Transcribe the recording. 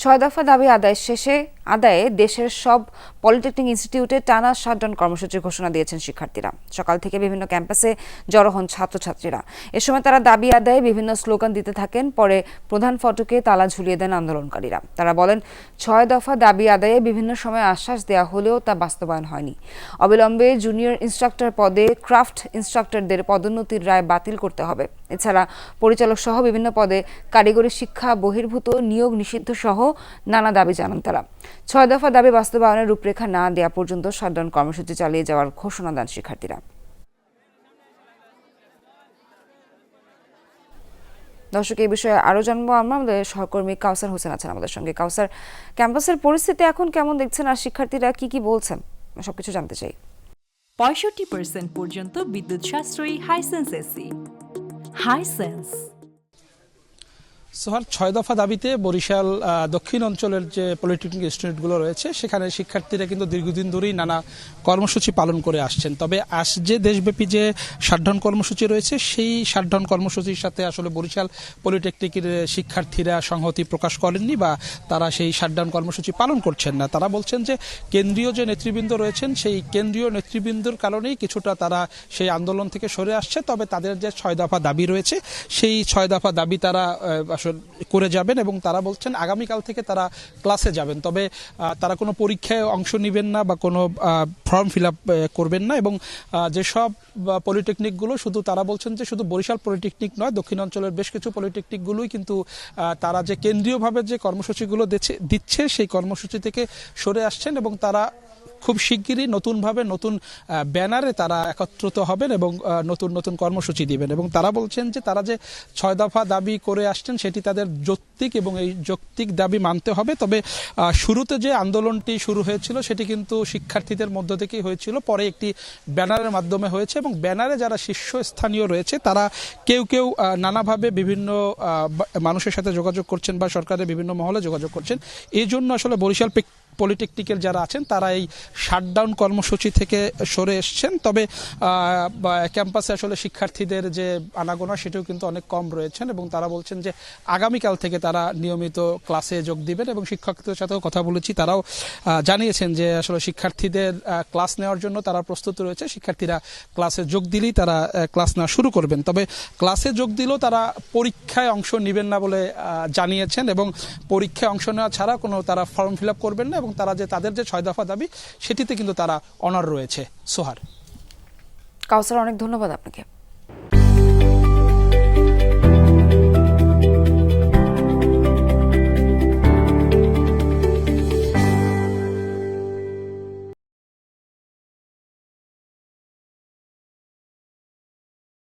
ছয় দফা দাবি আদায় শেষে আদায়ে দেশের সব পলিটেকনিক ইনস্টিটিউটে টানা শাটডাউন কর্মসূচি ঘোষণা দিয়েছেন শিক্ষার্থীরা। সকাল থেকে বিভিন্ন ক্যাম্পাসে জড়ো হন ছাত্রছাত্রীরা। এ সময় তারা দাবি আদায়ে বিভিন্ন স্লোগান দিতে থাকেন, পরে প্রধান ফটকে তালা ঝুলিয়ে দেন আন্দোলনকারীরা। তারা বলেন, ছয় দফা দাবি আদায়ে বিভিন্ন সময় আশ্বাস দেওয়া হলেও তা বাস্তবায়ন হয়নি। অবিলম্বে জুনিয়র ইনস্ট্রাক্টর পদে ক্রাফট ইনস্ট্রাক্টরদের পদোন্নতির রায় বাতিল করতে হবে। এছাড়া পরিচালক সহ বিভিন্ন পদে কারিগরি শিক্ষা, বহির্ভূত, নিয়োগ নিষিদ্ধ সহ নানা দাবি জানান তারা। ছয় দফা দাবি বাস্তবায়নের রূপরেখা না দেওয়া পর্যন্ত শাটডাউন কর্মসূচি চালিয়ে যাওয়ার ঘোষণা দেন শিক্ষার্থীরা। দর্শক এই বিষয়ে আরও জানব আমরা। আমাদের সহকর্মী কাউসার হোসেন আছেন আমাদের সঙ্গে। কাউসার, ক্যাম্পাসের পরিস্থিতি এখন কেমন দেখছেন আর শিক্ষার্থীরা কি কি বলছেন? সবকিছু জানতে চাই। পঁয়ষট্টি পর্যন্ত বিদ্যুৎ সাশ্রয়ী হাইসেন্স এসি হাইসেন্স সোহার ছয় দফা দাবিতে বরিশাল দক্ষিণ অঞ্চলের যে পলিটেকনিক ইনস্টিটিউটগুলো রয়েছে, সেখানে শিক্ষার্থীরা কিন্তু দীর্ঘদিন ধরেই নানা কর্মসূচি পালন করে আসছেন। তবে আজ যে দেশব্যাপী যে শাটডাউন কর্মসূচি রয়েছে, সেই শাটডাউন কর্মসূচির সাথে আসলে বরিশাল পলিটেকনিকের শিক্ষার্থীরা সংহতি প্রকাশ করেননি বা তারা সেই শাটডাউন কর্মসূচি পালন করছেন না। তারা বলছেন যে কেন্দ্রীয় যে নেতৃবৃন্দ রয়েছেন, সেই কেন্দ্রীয় নেতৃবৃন্দর কারণেই কিছুটা তারা সেই আন্দোলন থেকে সরে আসছে। তবে তাদের যে ছয় দফা দাবি রয়েছে, সেই ছয় দফা দাবি তারা আসলে করে যাবেন এবং তারা বলছেন আগামীকাল থেকে তারা ক্লাসে যাবেন। তবে তারা কোনো পরীক্ষায় অংশ নেবেন না বা কোনো ফর্ম ফিল করবেন না এবং যেসব পলিটেকনিকগুলো শুধু তারা বলছেন যে শুধু বরিশাল পলিটেকনিক নয়, দক্ষিণ অঞ্চলের বেশ কিছু পলিটেকনিকগুলোই কিন্তু তারা যে কেন্দ্রীয়ভাবে যে কর্মসূচিগুলো দিচ্ছে সেই কর্মসূচি থেকে সরে আসছেন এবং তারা খুব শিগগিরই নতুনভাবে নতুন ব্যানারে তারা একত্রিত হবেন এবং নতুন নতুন কর্মসূচি দিবেন। এবং তারা বলছেন যে তারা যে ছয় দফা দাবি করে আসছেন সেটি তাদের যৌক্তিক এবং এই যৌক্তিক দাবি মানতে হবে। তবে শুরুতে যে আন্দোলনটি শুরু হয়েছিল সেটি কিন্তু শিক্ষার্থীদের মধ্য থেকেই হয়েছিল। পরে একটি ব্যানারের মাধ্যমে হয়েছে এবং ব্যানারে যারা শীর্ষস্থানীয় রয়েছে তারা কেউ কেউ নানাভাবে বিভিন্ন মানুষের সাথে যোগাযোগ করছেন বা সরকারের বিভিন্ন মহলে যোগাযোগ করছেন। এই জন্য আসলে বরিশাল পলিটেকনিকের যারা আছেন, তারা এই শাটডাউন কর্মসূচি থেকে সরে এসছেন। তবে ক্যাম্পাসে আসলে শিক্ষার্থীদের যে আনাগোনা, সেটাও কিন্তু অনেক কম রয়েছেন এবং তারা বলছেন যে আগামীকাল থেকে তারা নিয়মিত ক্লাসে যোগ দিবেন এবং শিক্ষকদের সাথেও কথা বলেছি। তারাও জানিয়েছেন যে আসলে শিক্ষার্থীদের ক্লাস নেওয়ার জন্য তারা প্রস্তুত রয়েছে। শিক্ষার্থীরা ক্লাসে যোগ দিলেই তারা ক্লাস নেওয়া শুরু করবেন। তবে ক্লাসে যোগ দিলেও তারা পরীক্ষায় অংশ নেবেন না বলে জানিয়েছেন এবং পরীক্ষায় অংশ নেওয়া ছাড়া কোনো তারা ফর্ম ফিল করবেন না এবং তারা যে তাদের যে ছয় দফা দাবি, সেটিতে কিন্তু তারা অনার রয়েছে। সোহার। কাউসার, অনেক ধন্যবাদ আপনাকে।